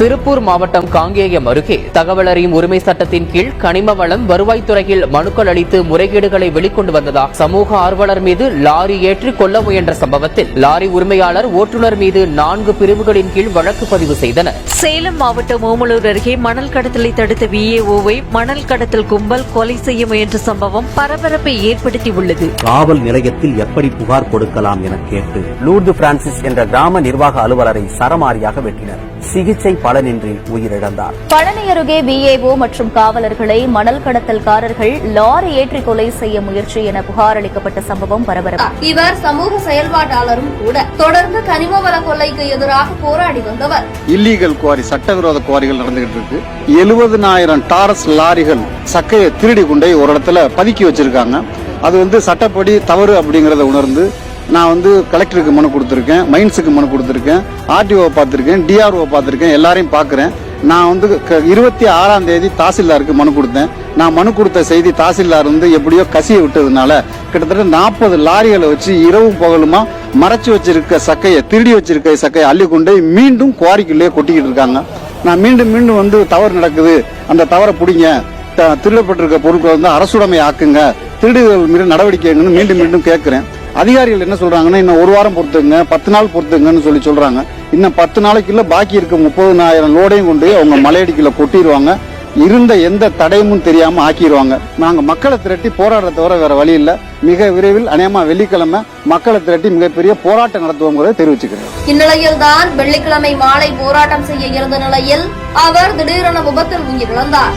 திருப்பூர் மாவட்டம் காங்கேயம் அருகே தகவல் அறியும் உரிமை சட்டத்தின் கீழ் கனிம வளம் வருவாய்த்துறையில் மனுக்கள் அளித்து முறைகேடுகளை வெளிக்கொண்டு வந்ததாக சமூக ஆர்வலர் மீது லாரி ஏற்றி கொல்ல முயன்ற சம்பவத்தில் லாரி உரிமையாளர் ஓட்டுநர் மீது நான்கு பிரிவுகளின் கீழ் வழக்கு பதிவு செய்தனர். சேலம் மாவட்டம் ஓமலூர் அருகே மணல் கடத்தலை தடுத்த விஏஓவை மணல் கடத்தல் கும்பல் கொலை செய்ய முயன்ற சம்பவம் பரபரப்பை ஏற்படுத்தியுள்ளது. காவல் நிலையத்தில் எப்படி புகார் கொடுக்கலாம் என கேட்டு லூர்து பிரான்சிஸ் என்ற கிராம நிர்வாக அலுவலரை சரமாரியாக வெட்டினர். சிகிச்சை பலனின்றி உயிரிழந்தார். பழனி அருகே பிஏஓ மற்றும் காவலர்களை மணல் கடத்தல்காரர்கள் லாரி ஏற்றி கொலை செய்ய முயற்சி என புகார் அளிக்கப்பட்ட சம்பவம் பரபரப்பு. இவர் சமூக செயல்பாட்டாளரும் கூட தொடர்ந்து கனிம வள கொள்ளைக்கு எதிராக போராடி வந்தவர். இல்லீகல் குவாரி சட்டவிரோத குவாரிகள் நடந்துகிட்டு இருக்கு. எழுபதனாயிரம் டாரஸ் லாரிகள் சக்கையை திருடி கொண்டே ஒரு இடத்துல பதுக்கி வச்சிருக்காங்க. அது வந்து சட்டப்படி தவறு அப்படிங்கறத உணர்ந்து நான் வந்து கலெக்டருக்கு மனு கொடுத்துருக்கேன் மைன்ஸுக்கு மனு கொடுத்துருக்கேன் ஆர்டிஓ பார்த்துருக்கேன் டிஆர்ஓ பார்த்துருக்கேன் எல்லாரையும் பார்க்குறேன். நான் வந்து க- இருபத்தி ஆறாம் தேதி தாசில்தாருக்கு மனு கொடுத்தேன். நான் மனு கொடுத்த செய்தி தாசில்தார் வந்து எப்படியோ கசிய விட்டதுனால கிட்டத்தட்ட நாற்பது லாரிகளை வச்சு இரவும் பகலுமா மறைச்சு வச்சிருக்க சக்கையை திருடி வச்சிருக்க சக்கையை அள்ளி கொண்டு மீண்டும் குவாரிக்குள்ளேயே கொட்டிக்கிட்டு இருக்காங்க. நான் மீண்டும் மீண்டும் வந்து தவறு நடக்குது. அந்த தவறை பிடிங்க. த- திருடப்பட்டிருக்க பொருட்களை வந்து அரசுடைமை ஆக்குங்க திருடுதல் மீது நடவடிக்கை எடுங்கன்னு மீண்டும் மீண்டும் கேட்கிறேன். அதிகாரிகள் என்ன சொல்றாங்கன்னா இன்னும் ஒரு வாரம் பொறுத்துங்க பத்து நாள் பொறுத்துங்கன்னு சொல்லி சொல்றாங்க. இன்னும் பத்து நாளைக்குள்ள பாக்கி இருக்க முப்பதுனாயிரம் லோடையும் கொண்டு அவங்க மலையடிக்குள்ள கொட்டிடுவாங்க இருந்த எந்த தடையமும் தெரியாம ஆக்கிடுவாங்க நாங்க மக்களை திரட்டி போராடுறத தவிர வேற வழி இல்ல. மிக விரைவில் அநேகமா வெள்ளிக்கிழமை மக்களை திரட்டி மிகப்பெரிய போராட்டம் நடத்துவோங்கிறத தெரிவிச்சுக்கிறேன். இந்நிலையில்தான் வெள்ளிக்கிழமை மாலை போராட்டம் செய்ய இருந்த நிலையில் அவர் திடீரென விபத்தில் உயிரிழந்தார்